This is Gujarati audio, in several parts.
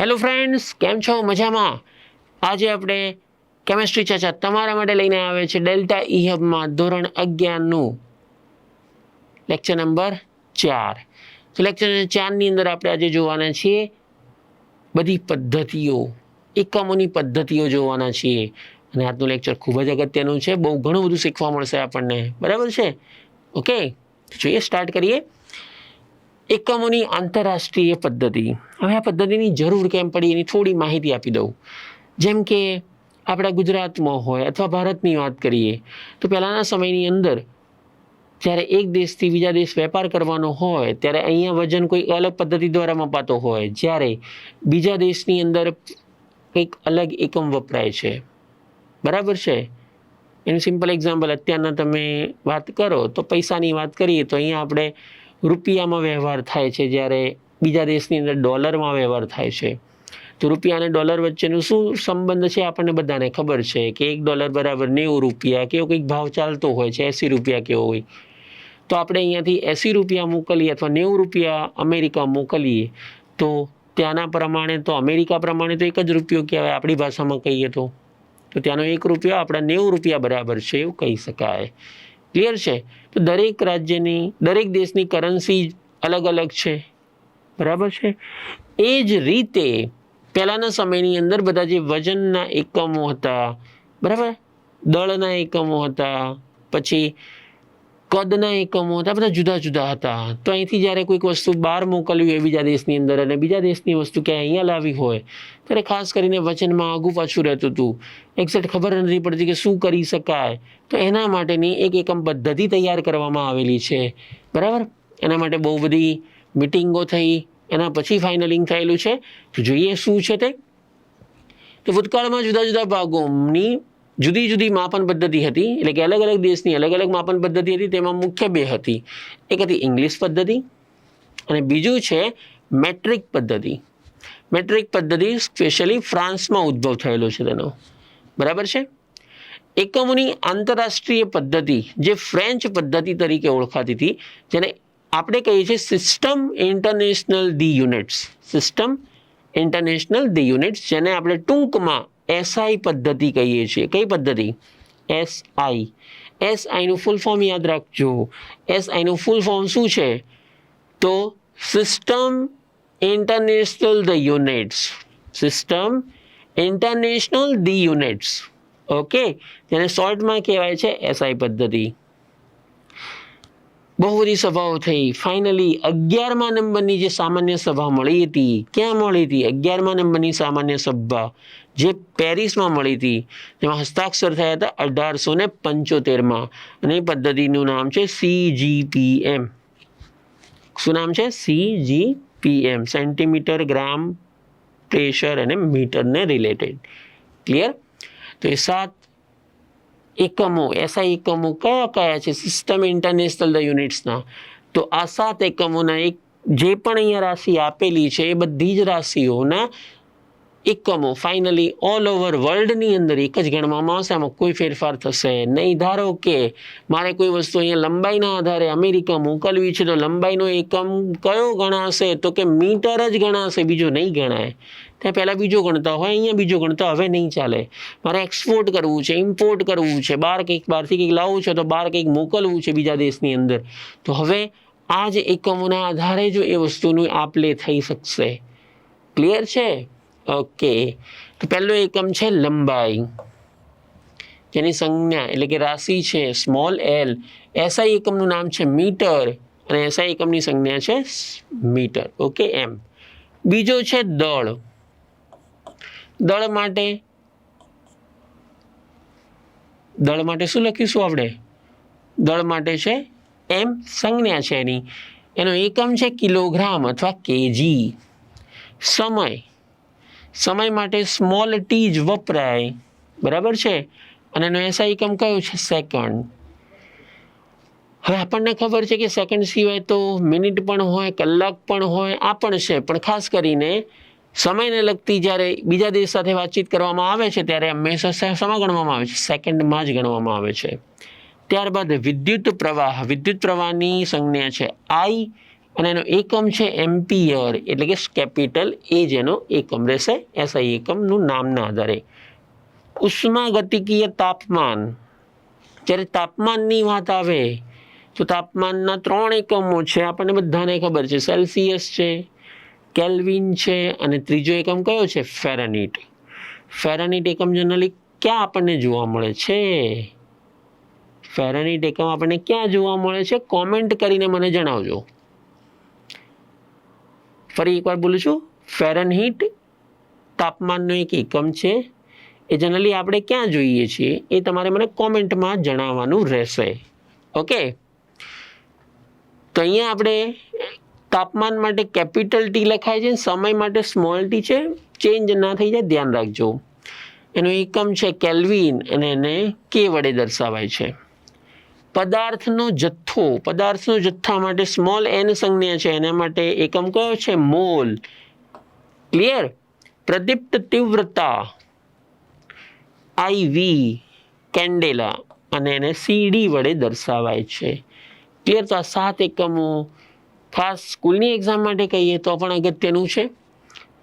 હેલો ફ્રેન્ડ્સ કેમ છો? મજામાં? આજે આપણે કેમેસ્ટ્રી ચર્ચા તમારા માટે લઈને આવે છે ડેલ્ટા ઈ હબમાં ધોરણ અગિયારનું. લેક્ચર નંબર ચાર. તો લેક્ચર ચારની અંદર આપણે આજે જોવાના છીએ બધી પદ્ધતિઓ, એકમોની પદ્ધતિઓ જોવાના છીએ. અને આજનું લેક્ચર ખૂબ જ અગત્યનું છે. બહુ ઘણું બધું શીખવા મળશે આપણને. બરાબર છે? ઓકે જોઈએ સ્ટાર્ટ કરીએ. એકમોની આંતરરાષ્ટ્રીય પદ્ધતિ. હવે આ પદ્ધતિની જરૂર કેમ પડી એની થોડી માહિતી આપી દઉં. જેમ કે આપણા ગુજરાતમાં હોય અથવા ભારતની વાત કરીએ, તો પહેલાંના સમયની અંદર જ્યારે એક દેશથી બીજા દેશ વેપાર કરવાનો હોય, ત્યારે અહીંયા વજન કોઈ અલગ પદ્ધતિ દ્વારા મપાતો હોય. જ્યારે બીજા દેશની અંદર એક અલગ એકમ વપરાય છે. બરાબર છે? એનું સિમ્પલ એક્ઝામ્પલ, અત્યારના તમે વાત કરો, તો પૈસાની વાત કરીએ, તો અહીંયા આપણે રૂપિયામાં વ્યવહાર થાય છે જ્યારે બીજા દેશની અંદર ડોલરમાં વ્યવહાર થાય છે. તો રૂપિયા અને ડોલર વચ્ચેનો શું સંબંધ છે આપણને બધાને ખબર છે કે એક ડોલર બરાબર નેવું રૂપિયા કે એવો કંઈક ભાવ ચાલતો હોય છે, એંસી રૂપિયા કેવો હોય. તો આપણે અહીંયાથી એંસી રૂપિયા મોકલીએ અથવા નેવું રૂપિયા અમેરિકા મોકલીએ, તો ત્યાંના પ્રમાણે તો અમેરિકા પ્રમાણે તો એક જ રૂપિયો કહેવાય આપણી ભાષામાં કહીએ તો. તો ત્યાંનો એક રૂપિયો આપણા નેવું રૂપિયા બરાબર છે એવું કહી શકાય. ક્લિયર છે તો દરેક રાજ્યની, દરેક દેશની કરન્સી અલગ અલગ છે. બરાબર છે? એ જ રીતે પહેલાંના સમયની અંદર બધા જે વજનના એકમો હતા, બરાબર? દળના એકમો હતા, પછી કદના એકમો હતા બધા જુદા જુદા હતા. તો અહીંથી જ્યારે કોઈક વસ્તુ બહાર મોકલવી હોય બીજા દેશની અંદર અને બીજા દેશની વસ્તુ ક્યાંય અહીંયા લાવી હોય, ત્યારે ખાસ કરીને વચનમાં આગુ પાછું રહેતું હતું. એક્ઝેક્ટ ખબર નથી પડતી કે શું કરી શકાય. તો એના માટેની એક એકમ પદ્ધતિ તૈયાર કરવામાં આવેલી છે. બરાબર? એના માટે બહુ બધી મિટિંગો થઈ. એના પછી ફાઇનલિંગ થયેલું છે. તો જોઈએ શું છે તે. તો ભૂતકાળમાં જુદા જુદા ભાગોની જુદી જુદી માપન પદ્ધતિ હતી. એટલે કે અલગ અલગ દેશની અલગ અલગ માપન પદ્ધતિ હતી. તેમાં મુખ્ય બે હતી. એક હતી ઇંગ્લિશ પદ્ધતિ અને બીજું છે મેટ્રિક પદ્ધતિ. મેટ્રિક પદ્ધતિ સ્પેશિયલી ફ્રાન્સમાં ઉદ્ભવ થયેલો છે તેનો. બરાબર છે? એકમોની આંતરરાષ્ટ્રીય પદ્ધતિ, જે ફ્રેન્ચ પદ્ધતિ તરીકે ઓળખાતી હતી, જેને આપણે કહીએ છીએ system international the units system international the units જેને આપણે ટૂંકમાં એસઆઈ પદ્ધતિ કહીએ છીએ. કઈ પદ્ધતિ? એસઆઈ એસઆઈનું ફૂલ ફોર્મ યાદ રાખજો. એસઆઈનું ફૂલ ફોર્મ શું છે? તો system international the units system international the units okay તેને શોર્ટમાં કહેવાય છે એસઆઈ પદ્ધતિ. બહુ બધી સભાઓ થઈ. ફાઇનલી અગિયારમા નંબરની જે સામાન્ય સભા મળી હતી, ક્યાં મળી હતી? અગિયારમા નંબરની સામાન્ય સભા જે પેરિસમાં મળી હતી, જેમાં હસ્તાક્ષર થયા હતા અઢારસો ને પંચોતેરમાં. અને એ પદ્ધતિનું નામ છે સીજીપીએમ શું નામ છે? સીજીપીએમ સેન્ટીમીટર ગ્રામ પ્રેશર અને મીટરને રિલેટેડ ક્લિયર તો એ સાત એકમો, એસઆઈ એકમો કયા કયા છે? સિસ્ટમ ઇન્ટરનેશનલ ધ યુનિટ્સના તો આ સાત એકમોના એક જે પણ અહીંયા રાશિ આપેલી છે, એ બધી જ રાશિઓના એકમો ફાઇનલી ઓલ ઓવર વર્લ્ડની અંદર એક જ ગણવામાં આવશે. આમાં કોઈ ફેરફાર થશે નહીં. ધારો કે મારે કોઈ વસ્તુ અહીંયા લંબાઈના આધારે અમેરિકા મોકલવી છે, તો લંબાઈનો એકમ કયો ગણાશે? તો કે મીટર જ ગણાશે, બીજો નહીં ગણાય. ત્યાં પહેલાં બીજો ગણતા હોય, અહીંયા બીજો ગણતા હવે નહીં ચાલે. મારે એક્સપોર્ટ કરવું છે ઇમ્પોર્ટ કરવું છે. બહાર કંઈક બહારથી કંઈક લાવવું છે, તો બહાર કંઈક મોકલવું છે બીજા દેશની અંદર. તો હવે આ જ એકમોના આધારે જો એ વસ્તુનું આપ લે થઈ શકશે. ક્લિયર છે? ઓકે પહેલો એકમ છે લંબાઈ જેની સંજ્ઞા એટલે કે રાશિ છે સ્મોલ એલ એસઆઈ એકમનું નામ છે મીટર અને એસઆઈ એકમની સંજ્ઞા છે મીટર ઓકે એમ બીજો છે દળ દળ માટે દળ માટે શું લખીશું આપણે દળ માટે છે એમ સંજ્ઞા છે એની એનો એકમ છે કિલોગ્રામ અથવા કેજી સમય સમય માટે સ્મોલ ટી જ વપરાય. બરાબર છે? અને એનો એસા એકમ કયો છે? સેકન્ડ હવે આપણને ખબર છે કે સેકન્ડ સિવાય તો મિનિટ પણ હોય, કલાક પણ હોય, આ પણ છે. પણ ખાસ કરીને સમયને લગતી જ્યારે બીજા દેશ સાથે વાતચીત કરવામાં આવે છે, ત્યારે હંમેશા શેમાં ગણવામાં આવે છે. સેકન્ડમાં જ ગણવામાં આવે છે. ત્યારબાદ વિદ્યુત પ્રવાહ. વિદ્યુત પ્રવાહની સંજ્ઞા છે. આઈ અને એનો એકમ છે એમ્પિયર, એટલે કે કેપિટલ એ જ એનો એકમ રહેશે. એસઆઈ એકમનું નામના આધારે. ઉષ્માગતિકીય તાપમાન, જ્યારે તાપમાનની વાત આવે, તો તાપમાનના ત્રણ એકમો છે, આપણને બધાને ખબર છે. સેલ્સિયસ છે, કેલ્વિન છે, અને ત્રીજો એકમ કયો છે? ફેરાનીટ. ફેરાનીટ એકમ જનરલી ક્યાં આપણને જોવા મળે છે? ફેરાનીટ એકમ આપણને ક્યાં જોવા મળે છે? કોમેન્ટ કરીને મને જણાવજો. ફરી એકવાર બોલું છું ફેરનહીટ તાપમાનનો એક એકમ છે. એ જનરલી આપણે ક્યાં જોઈએ છીએ એ તમારે મને કોમેન્ટમાં જણાવવાનું રહેશે. ઓકે? તો અહીંયા આપણે તાપમાન માટે કેપિટલ ટી લખાય છે, સમય માટે સ્મોલ ટી છે. ચેન્જ ના થઈ જાય, ધ્યાન રાખજો. એનો એકમ છે કેલ્વિન અને એને કે વડે દર્શાવાય છે. પદાર્થનો જથ્થો, પદાર્થનો જથ્થા માટે સ્મોલ એન સંજ્ઞા છે. એના માટે એકમ કયો છે? મોલ. ક્લિયર પ્રદીપ્ત તીવ્રતા આઈવી કેન્ડેલા અને એને સીડી વડે દર્શાવાય છે. ક્લિયર તો આ સાત એકમો. ખાસ સ્કૂલની એક્ઝામ માટે કહીએ તો પણ અગત્યનું છે.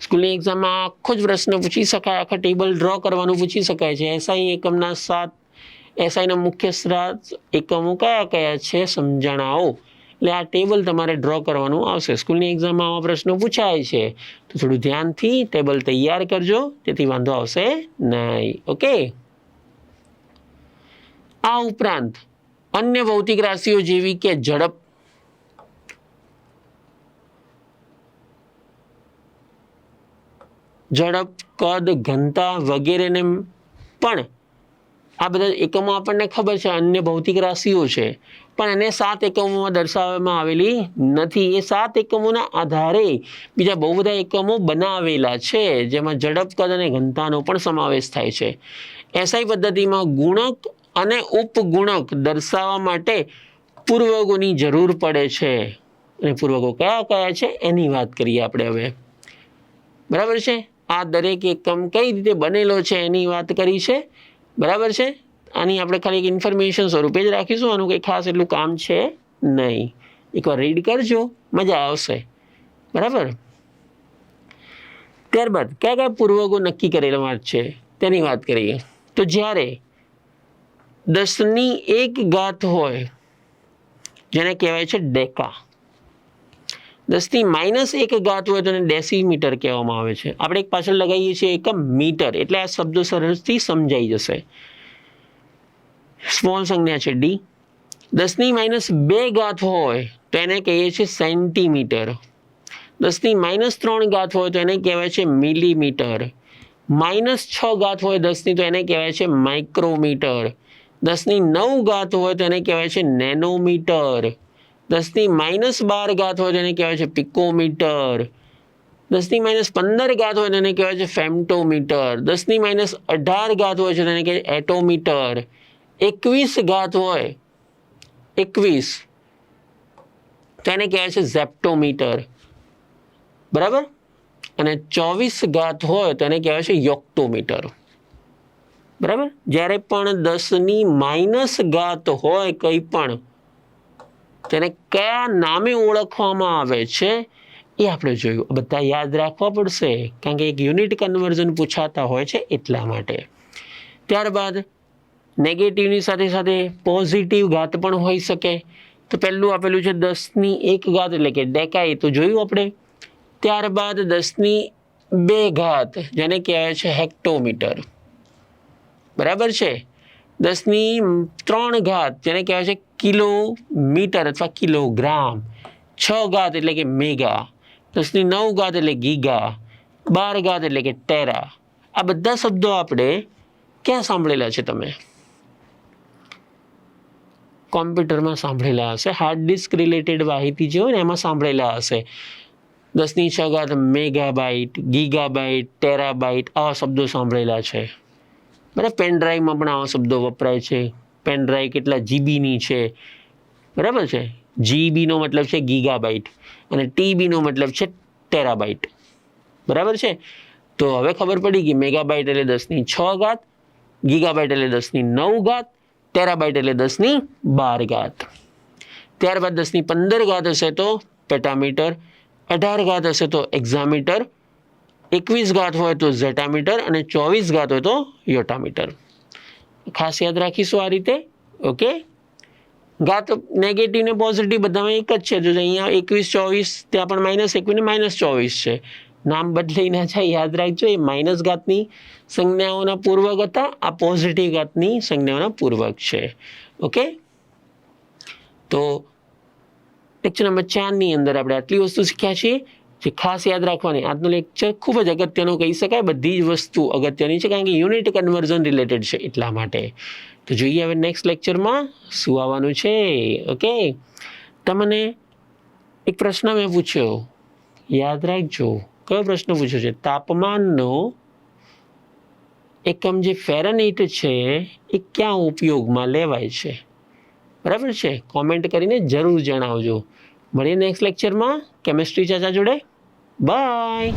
સ્કૂલની એક્ઝામમાં આખો જ પ્રશ્ન પૂછી શકાય, આખા ટેબલ ડ્રો કરવાનું પૂછી શકાય છે. એસઆઈ એકમના સાત એસઆઈના મુખ્ય સ્ત્રાત એકમો કયા કયા છે સમજણાઓ એટલે આ ટેબલ તમારે ડ્રો કરવાનું આવશે. સ્કૂલની એક્ઝામમાં આવા પ્રશ્નો પૂછાય છે. તો થોડું ધ્યાનથી ટેબલ તૈયાર કરજો. તેથી વાંધો આવશે નહીં. ઓકે? આ ઉપરાંત અન્ય ભૌતિક રાશિઓ જેવી કે ઝડપ ઝડપ, કદ, ઘનતા વગેરેને પણ આ બધા એકમો આપણને ખબર છે, અન્ય ભૌતિક રાશિઓ છે. પણ એને સાત એકમોમાં દર્શાવવામાં આવેલી નથી. એ સાત એકમોના આધારે બીજા બહુ બધા એકમો બનાવેલા છે, જેમાં ઝડપ કદ અને ઘનતાનો પણ સમાવેશ થાય છે. એસઆઈ પદ્ધતિમાં ગુણક અને ઉપગુણક દર્શાવવા માટે પૂર્વગોની જરૂર પડે છે. અને પૂર્વગો કયા કયા છે, એની વાત કરીએ આપણે હવે. બરાબર છે? આ દરેક એકમ કઈ રીતે બનેલો છે, એની વાત કરી છે? બરાબર છે? આની આપણે ખાલી એક ઇન્ફોર્મેશન સ્વરૂપે જ રાખીશું. આનું કંઈ ખાસ એટલું કામ છે નહીં. એકવાર રીડ કરજો. મજા આવશે. બરાબર? ત્યારબાદ કયા કયા પૂર્વકો નક્કી કરેલા છે? તેની વાત કરીએ. તો જ્યારે દસની એક ગાત હોય, જેને કહેવાય છે ડેકા દસની માઇનસ એક ગાંઠ હોય તો એને ડેસીમીટર કહેવામાં આવે છે. આપણે એક પાછળ લગાવીએ છીએ એકમ મીટર, એટલે આ શબ્દો સરળથી સમજાઈ જશે. સ્મોલ સંજ્ઞા છે ડી દસની માઇનસ બે ગાંઠ હોય તો એને કહીએ છીએ સેન્ટીમીટર. દસની માઇનસ ત્રણ ગાંઠ હોય તો એને કહેવાય છે મિલીમીટર. માઇનસ છ ગાંઠ હોય દસની તો એને કહેવાય છે માઇક્રોમીટર. દસની નવ ગાંઠ હોય તો એને કહેવાય છે નેનોમીટર. દસની માઇનસ બાર ગાથ હોય તેને કહેવાય છે પિકોમીટર. દસની માઇનસ પંદર ગાથ હોય તેને કહેવાય છે ફેમ્ટોમીટર. દસની માઇનસ અઢાર ગાથ હોય છે તેને કહેવાય એટોમીટર. એકવીસ ગાત હોય. એકવીસ. તેને કહેવાય છે ઝેપ્ટોમીટર. બરાબર? અને ચોવીસ ગાત હોય તેને કહેવાય છે યોક્ટોમીટર. બરાબર? જ્યારે પણ દસની માઇનસ ગાત હોય કંઈ પણ તેને કયા નામે ઓળખવામાં આવે છે એ આપણે જોયું. બધા યાદ રાખવા પડશે, કારણ કે એક યુનિટ કન્વર્ઝન પૂછાતા હોય છે એટલા માટે. ત્યારબાદ નેગેટિવની સાથે સાથે પોઝિટિવ ઘાત પણ હોઈ શકે. તો પહેલું આપેલું છે દસની એક ઘાત, એટલે કે ડેકા એ તો જોયું આપણે. ત્યારબાદ દસની બે ઘાત, જેને કહેવાય છે હેક્ટોમીટર. બરાબર છે? દસની ત્રણ ઘાત, જેને કહેવાય છે કિલોમીટર અથવા કિલોગ્રામ. છ ગાદ એટલે કે મેગા, દસની નવ ગાદ એટલે ગીગા, બાર ગાદ એટલે કે ટેરા. આ બધા શબ્દો આપણે ક્યાં સાંભળેલા છે તમે? કોમ્પ્યુટરમાં સાંભળેલા હશે. હાર્ડ ડિસ્ક રિલેટેડ માહિતી જે હોય ને એમાં સાંભળેલા હશે. દસની છ ઘાત મેગાબાઇટ, ગીગાબાઇટ, ટેરાબાઇટ આવા શબ્દો સાંભળેલા છે. બરાબર? પેન ડ્રાઈવમાં પણ આવા શબ્દો વપરાય છે. પેન ડ્રાઈવ કેટલા જીબીની છે? બરાબર છે? જીબીનો મતલબ છે ગીગાબાઇટ અને ટીબીનો મતલબ છે ટેરાબાઇટ બરાબર છે? તો હવે ખબર પડી કે મેગાબાઇટ એટલે દસની છ ઘાત ગીગાબાઇટ એટલે દસની નવ ઘાત ટેરાબાઇટ એટલે દસની બાર ઘાત. ત્યારબાદ દસની પંદર ઘાત હશે તો પેટામીટર, અઢાર ઘાત હશે તો એક્ઝામીટર, એકવીસ ઘાત હોય તો ઝેટામીટર અને ચોવીસ ઘાત હોય તો યોટામીટર. ખાસ યાદ રાખીશું આ રીતે, ઓકે? ઘાત નેગેટિવ ને પોઝિટિવ બધામાં એક જ છે. જો અહીંયા એકવીસ, ચોવીસ, ત્યાં પણ માઇનસ એકવીસ ને માઇનસ ચોવીસ છે. નામ બદલીને જાય યાદ રાખજો, એ માઇનસ ઘાતની સંજ્ઞાઓના પૂર્વક હતા, આ પોઝિટિવ ઘાતની સંજ્ઞાઓના પૂર્વક છે. ઓકે? તો લેક્ચર નંબર ચારની અંદર આપણે આટલી વસ્તુ શીખ્યા છીએ. જે ખાસ યાદ રાખવાની, આજનું લેક્ચર ખૂબ જ અગત્યનું કહી શકાય, બધી જ વસ્તુ અગત્યની છે, કારણ કે યુનિટ કન્વર્ઝન રિલેટેડ છે એટલા માટે. તો જોઈએ હવે નેક્સ્ટ લેક્ચરમાં શું આવવાનું છે ઓકે તમને એક પ્રશ્ન મેં પૂછ્યો, યાદ રાખજો, કયો પ્રશ્ન પૂછ્યો છે? તાપમાનનો એકમ જે ફેરનહીટ છે, એ ક્યાં ઉપયોગમાં લેવાય છે? બરાબર છે? કોમેન્ટ કરીને જરૂર જણાવજો. મળીએ નેક્સ્ટ લેક્ચરમાં કેમેસ્ટ્રી ચાચા જોડે. બાય